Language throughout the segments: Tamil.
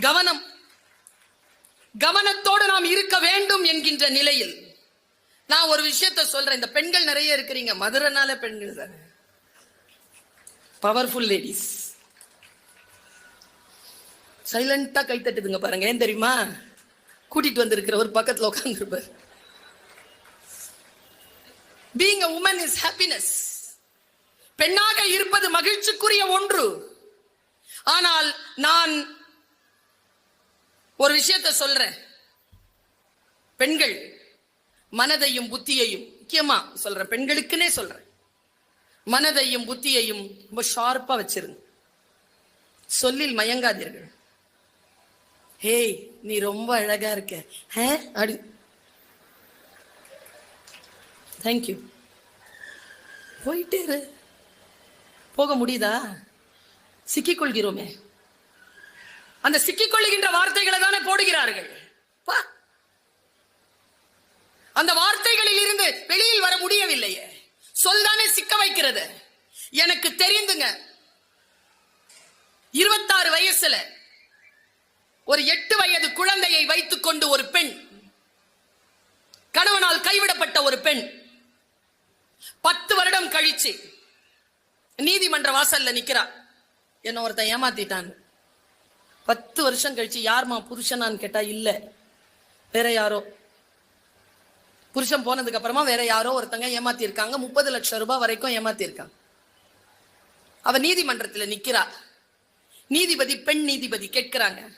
கவனம். கவனத்தோடு நாம் இருக்க வேண்டும் என்கின்ற நிலையில் நான் ஒரு விஷயத்த சொல்றேன். இந்த பெண்கள் நிறைய இருக்கிறீங்க. மதுரைனால பெண்கள் தானே? பவர்ஃபுல் லேடிஸ் சைலண்டா கை தட்டுதுங்க பாருங்க. ஏன் தெரியுமா? கூட்டிட்டு வந்திருக்கிற ஒரு பக்கத்துல உட்காந்துருப்பாரு being a woman is happiness பெண்ணாக இருப்பது மகிழ்ச்சிக்குரிய ஒன்று. ஆனால் நான் ஒரு விஷயத்தை சொல்றேன். பெண்கள் மனதையும் புத்தியையும் முக்கியமா சொல்றேன் பெண்களுக்குன்னே சொல்றேன். மனதையும் புத்தியையும் ரொம்ப ஷார்ப்பா வச்சிருங்க. சொல்லில் மயங்காதீர்கள். ஹேய் நீ ரொம்ப அழகா இருக்க. ஹே அப்படி தேங்க்யூ போயிட்டே போக முடியுதா? சிக்கிக்கொள்கிறோமே அந்த சிக்கிக் கொள்ளுகின்ற வார்த்தைகளை தானே போடுகிறார்கள். பா. அந்த வார்த்தைகளில் இருந்து வெளியில் வர முடியவில்லையே. சொல்தானே சிக்க வைக்கிறது. எனக்கு தெரிந்துங்க. இருபத்தாறு வயசுல ஒரு எட்டு வயது குழந்தையை வைத்துக் கொண்டு ஒரு பெண் கணவனால் கைவிடப்பட்ட ஒரு பெண் பத்து வருடம் கழிச்சு நீதிமன்ற வாசல்ல நிக்கிறா. என்ன ஒருத்தன் ஏமாத்திட்டான் பத்து வருஷம் கழிச்சு யார்மா புருஷனான்னு கேட்டா இல்ல. வேற யாரோ? புருஷன் போனதுக்கு அப்புறமா வேற யாரோ ஒருத்தங்க ஏமாத்தி இருக்காங்க முப்பது லட்சம் ரூபாய் வரைக்கும் ஏமாத்தி இருக்காங்க அவ நீதிமன்றத்துல நிக்கிறா. நீதிபதி பெண் நீதிபதி கேட்கிறாங்க.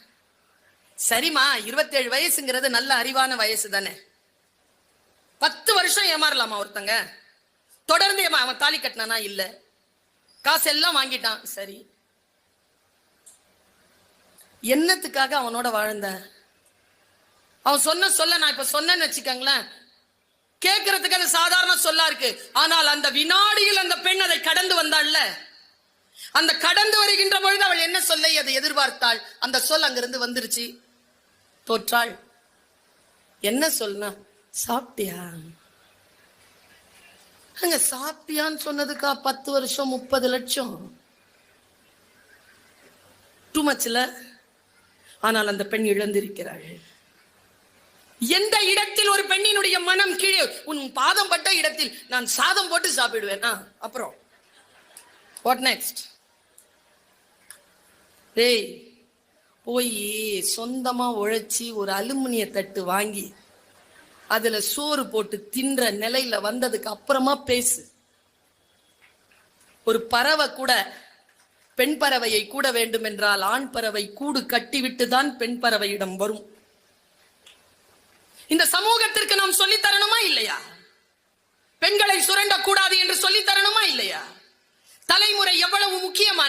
சரிம்மா இருபத்தேழு வயசுங்கிறது நல்ல அறிவான வயசு தானே. பத்து வருஷம் ஏமாறலாமா ஒருத்தங்க? தொடர்ந்து ஏமா அவன் தாலி கட்டினானா இல்ல? காசு எல்லாம் வாங்கிட்டான். சரி. என்னத்துக்காக அவனோட வாழ்ந்த? அவன் சொன்ன சொல்ல நான் இப்ப சொன்னேன்னு வச்சுக்கோங்களேன். கேட்கறதுக்கு அது சாதாரண சொல்லா இருக்கு. ஆனால் அந்த வினாடியில் அந்த பெண் அதை கடந்து வந்தாள்ல. அந்த கடந்து வருகின்ற பொழுது அவள் என்ன சொல்லை அதை எதிர்பார்த்தாள்? அந்த சொல் அங்கிருந்து வந்துருச்சு. தோற்றாள். என்ன சொல்னா சாப்பிட்டியா? அங்க சாப்பிட்டியான்னு சொன்னதுக்கா பத்து வருஷம் முப்பது லட்சம்? டூ மச்ல ஆனால் அந்த பெண் இழந்திருக்கிறாள். எந்த இடத்தில் ஒரு பெண்ணினுடைய மனம் கீழே உன் பாதம் பட்ட இடத்தில் நான் சாதம் போட்டு சாப்பிடுவேன். அப்புறம். வாட் நெக்ஸ்ட் டேய் போய் சொந்தமா உழைச்சி ஒரு அலுமினிய தட்டு வாங்கி அதுல சோறு போட்டு தின்ற நிலையில வந்ததுக்கு அப்புறமா பேசு. ஒரு பறவை கூட பெண் பறவையை கூட வேண்டும் என்றால் ஆண் பறவை கூடு கட்டிவிட்டு தான் பெண் பறவையிடம் வரும். இந்த சமூகத்திற்கு நாம் சொல்லி தரணுமா இல்லையா? பெண்களை சுரண்டக்கூடாது என்று சொல்லி தரணுமா இல்லையா? தலைமுறை எவ்வளவு முக்கியமான